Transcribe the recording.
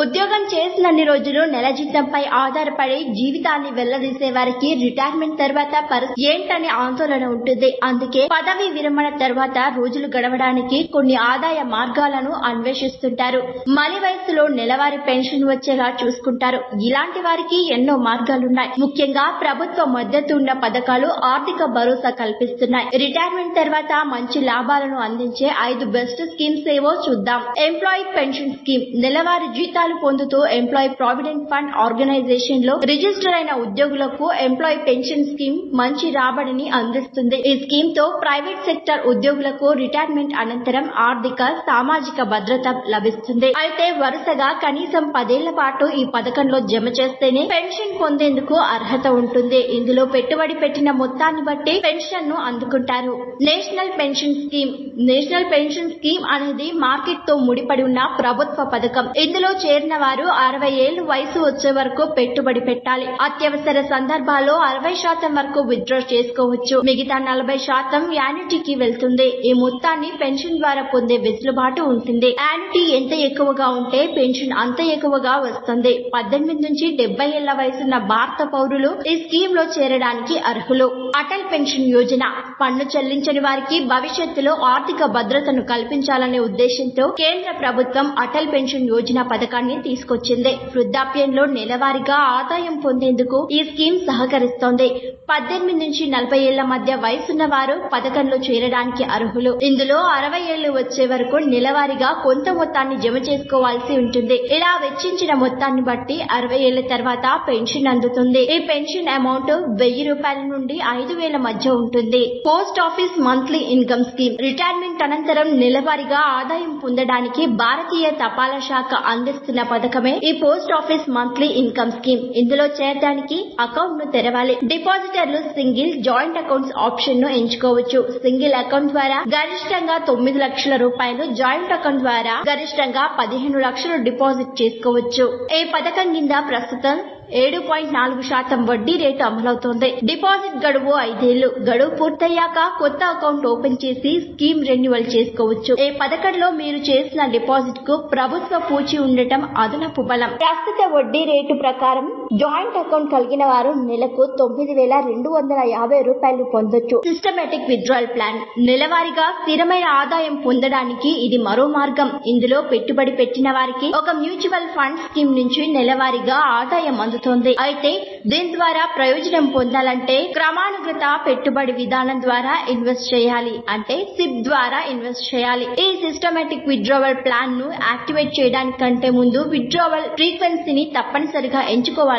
ఉద్యోగం చేసినన్ని రోజులు నెల జీతంపై ఆధారపడి జీవితాన్ని వెల్లదీసే వారికి రిటైర్మెంట్ తర్వాత పరిస్థితి ఏంటనే ఆందోళన ఉంటుంది. అందుకే పదవి విరమణ తర్వాత రోజులు గడవడానికి కొన్ని ఆదాయ మార్గాలను అన్వేషిస్తుంటారు. మలి వయసులో నెలవారీ పెన్షన్ వచ్చేలా చూసుకుంటారు. ఇలాంటి వారికి ఎన్నో మార్గాలున్నాయి. ముఖ్యంగా ప్రభుత్వ మద్దతు ఉన్న పథకాలు ఆర్థిక భరోసా కల్పిస్తున్నాయి. రిటైర్మెంట్ తర్వాత మంచి లాభాలను అందించే ఐదు బెస్ట్ స్కీమ్స్ ఏవో చూద్దాం. ఎంప్లాయీ పెన్షన్ స్కీమ్ నెలవారీ జీతాలు పొందుతూ ఎంప్లాయీ ప్రావిడెంట్ ఫండ్ ఆర్గనైజేషన్లో రిజిస్టర్ అయిన ఉద్యోగులకు ఎంప్లాయీ పెన్షన్ స్కీమ్ మంచి రాబడిని అందిస్తుంది. ఈ స్కీమ్తో ప్రైవేట్ సెక్టర్ ఉద్యోగులకు రిటైర్మెంట్ అనంతరం ఆర్థిక సామాజిక భద్రత లభిస్తుంది. అయితే వరుసగా కనీసం పదేళ్ళ పాటు ఈ పథకంలో జమ చేస్తేనే పెన్షన్ పొందేందుకు అర్హత ఉంటుంది. ఇందులో పెట్టుబడి పెట్టిన మొత్తాన్ని బట్టి పెన్షన్ను అందుకుంటారు. National pension scheme national pension scheme అనేది మార్కెట్తో ముడిపడి ఉన్న ప్రభుత్వ పథకం. ఇందులో చేరిన వారు అరవై ఏళ్ళు వయసు వచ్చే వరకు పెట్టుబడి పెట్టాలి. అత్యవసర సందర్భాల్లో అరవై శాతం వరకు విత్డ్రా చేసుకోవచ్చు. మిగతా నలభై శాతం యాన్యుటీకి వెళ్తుంది. ఈ మొత్తాన్ని పెన్షన్ ద్వారా పొందే వెసులుబాటు ఉంటుంది. యాన్యుటీ ఎంత ఎక్కువగా ఉంటే పెన్షన్ అంత ఎక్కువగా వస్తుంది. పద్దెనిమిది నుంచి డెబ్బై ఏళ్ళ వయసున్న భారత పౌరులు ఈ స్కీమ్లో చేరడానికి అర్హులు. అటల్ పెన్షన్ యోజన పన్ను చెల్లించని వారికి భవిష్యత్తులో ఆర్థిక భద్రతను కల్పించాలనే ఉద్దేశంతో కేంద్ర ప్రభుత్వం అటల్ పెన్షన్ యోజన పథకాన్ని తీసుకొచ్చింది. వృద్ధాప్యంలో నెలవారీగా ఆదాయం పొందేందుకు ఈ స్కీమ్ సహకరిస్తోంది. పద్దెనిమిది నుంచి నలభై ఏళ్ళ మధ్య వయసున్న వారు పథకంలో చేరడానికి అర్హులు. ఇందులో అరవై ఏళ్ళు వచ్చే వరకు నెలవారీగా కొంత మొత్తాన్ని జమ చేసుకోవాల్సి ఉంటుంది. ఇలా వెచ్చించిన మొత్తాన్ని బట్టి అరవై ఏళ్ళ తర్వాత పెన్షన్ అందుతుంది. ఈ పెన్షన్ అమౌంట్ వెయ్యి రూపాయల నుండి ఐదు వేల మధ్య ఉంటుంది. Post office monthly income scheme. Retirement అనంతరం నెలవారీగా ఆదాయం పొందడానికి భారతీయ తపాలా శాఖ అందిస్తున్న పథకమే? ఈ post office monthly income scheme. ఇందులో చేరడానికి అకౌంట్ను తెరవాలి. డిపాజిటర్లు సింగిల్ జాయింట్ అకౌంట్స్ ఆప్షన్ను ఎంచుకోవచ్చు. సింగిల్ అకౌంట్ ద్వారా గరిష్టంగా తొమ్మిది లక్షల రూపాయలు జాయింట్ అకౌంట్ ద్వారా గరిష్టంగా పదిహేను లక్షలు డిపాజిట్ చేసుకోవచ్చు. ఈ పథకం కింద ప్రస్తుతం ఏడు పాయింట్ నాలుగు శాతం వడ్డీ రేటు అమలవుతోంది. డిపాజిట్ గడువు ఐదేళ్ళు. గడువు పూర్తయ్యాక కొత్త అకౌంట్ ఓపెన్ చేసి స్కీమ్ రెన్యువల్ చేసుకోవచ్చు. ఈ పథకంలో మీరు చేసిన డిపాజిట్కు ప్రభుత్వ పూచి ఉండటం అదనపు బలం. ప్రస్తుత వడ్డీ రేటు ప్రకారం జాయింట్ అకౌంట్ కలిగిన వారు నెలకు తొమ్మిది వేల రెండు వందల యాభై రూపాయలు పొందొచ్చు. సిస్టమేటిక్ విత్డ్రాల్ ప్లాన్ నెలవారీగా స్థిరమైన ఆదాయం పొందడానికి ఇది మరో మార్గం. ఇందులో పెట్టుబడి పెట్టిన వారికి ఒక మ్యూచువల్ ఫండ్ స్కీమ్ నుంచి నెలవారీగా ఆదాయం అందుతోంది. అయితే దీని ద్వారా ప్రయోజనం పొందాలంటే క్రమానుగత పెట్టుబడి విధానం ద్వారా ఇన్వెస్ట్ చేయాలి. అంటే సిప్ ద్వారా ఇన్వెస్ట్ చేయాలి. ఈ సిస్టమేటిక్ విత్డ్రావల్ ప్లాన్ను యాక్టివేట్ చేయడానికంటే ముందు విత్డ్రావల్ ఫ్రీక్వెన్సీని తప్పనిసరిగా ఎంచుకోవాలి